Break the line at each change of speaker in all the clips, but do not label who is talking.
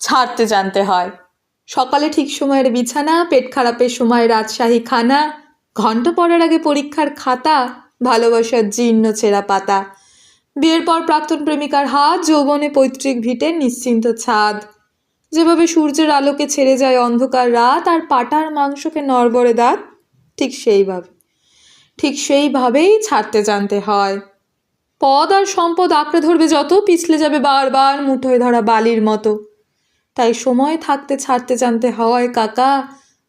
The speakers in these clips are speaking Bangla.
ছাড়তে জানতে হয়। সকালে ঠিক সময়ের বিছানা, পেট খারাপের সময় রাজশাহী খানা, ঘণ্টা পড়ার আগে পরীক্ষার খাতা, ভালোবাসার জীর্ণ ছেঁড়া পাতা। বিয়ের পর প্রাক্তন প্রেমিকার হাত, যৌবনে পৈতৃক ভিটের নিশ্চিন্ত ছাদ। যেভাবে সূর্যের আলোকে ছেড়ে যায় অন্ধকার রাত, আর পাটার মাংসকে নড়বড়ে দাঁত ঠিক সেইভাবে, ঠিক সেইভাবেই ছাড়তে জানতে হয়। পদ আর সম্পদ আঁকড়ে ধরবে যত, পিছলে যাবে বারবার মুঠোয় ধরা বালির মতো। তাই সময় থাকতে ছাড়তে জানতে হয় কাকা,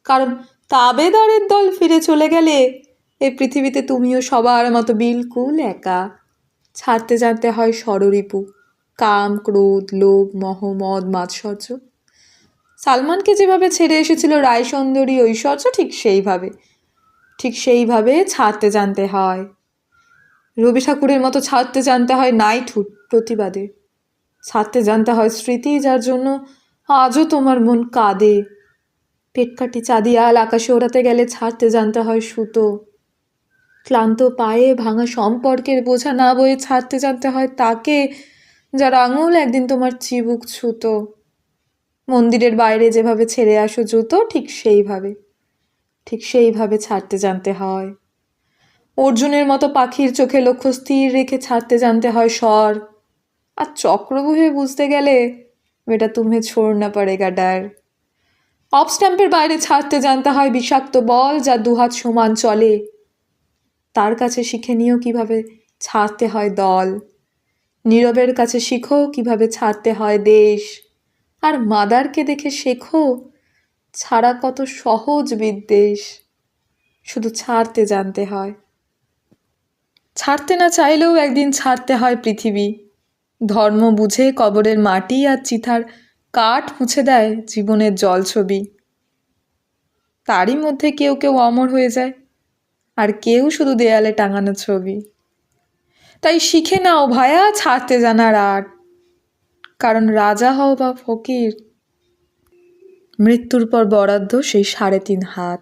কারণ তাবেদারের দল ফিরে চলে গেলে এই পৃথিবীতে তুমিও সবার মতো বিলকুল একা। ছাড়তে জানতে হয় ষড়রিপু কাম, ক্রোধ, লোভ, মোহ, মদ, মাৎসর্য। সালমানকে যেভাবে ছেড়ে এসেছিল রায়সুন্দরী, ঐশ্বর্য ঠিক সেইভাবে ঠিক সেইভাবে ছাড়তে জানতে হয়। রবি ঠাকুরের মতো ছাড়তে জানতে হয় নাইটহুড প্রতিবাদে। ছাড়তে জানতে হয় স্মৃতি, যার জন্য আজও তোমার মন কাঁদে। পেটকাটি চাঁদিয়াল আকাশে ওড়াতে গেলে ছাড়তে জানতে হয় সুতো। ক্লান্ত পায়ে ভাঙা সম্পর্কের বোঝা না বয়ে ছাড়তে জানতে হয় তাকে, যার আঙুল একদিন তোমার চিবুক ছুতো। মন্দিরের বাইরে যেভাবে ছেড়ে আসো জুতো, ঠিক সেইভাবে ঠিক সেইভাবে ছাড়তে জানতে হয়। অর্জুনের মতো পাখির চোখে লক্ষ্য স্থির রেখে ছাড়তে জানতে হয় স্বর। আর চক্রবুহে বুঝতে গেলে বেটা তুমি ছোড় পড়েগা ডার অফ স্ট্যাম্পের বাইরে ছাড়তে জানতে হয় বিষাক্ত বল যা দুহাত সমান চলে। তার কাছে শিখে নিও কীভাবে ছাড়তে হয় দল। নীরবের কাছে শিখো কীভাবে ছাড়তে হয় দেশ। আর মাদারকে দেখে শেখো ছাড়া কত সহজ বিদ্বেষ। শুধু ছাড়তে জানতে হয়। ছাড়তে না চাইলেও একদিন ছাড়তে হয় পৃথিবী। ধর্ম বুঝে কবরের মাটি আর চিথার কাঠ মুছে দেয় জীবনের জল ছবি। তারই মধ্যে কেউ কেউ অমর হয়ে যায়, আর কেউ শুধু দেয়ালে টাঙানো ছবি। তাই শিখে নাও ভায়া, ছাড়তে জানার আর্ট কারণ রাজা হও বা ফকির, মৃত্যুর পর বরাদ্দ সেই সাড়ে তিন হাত।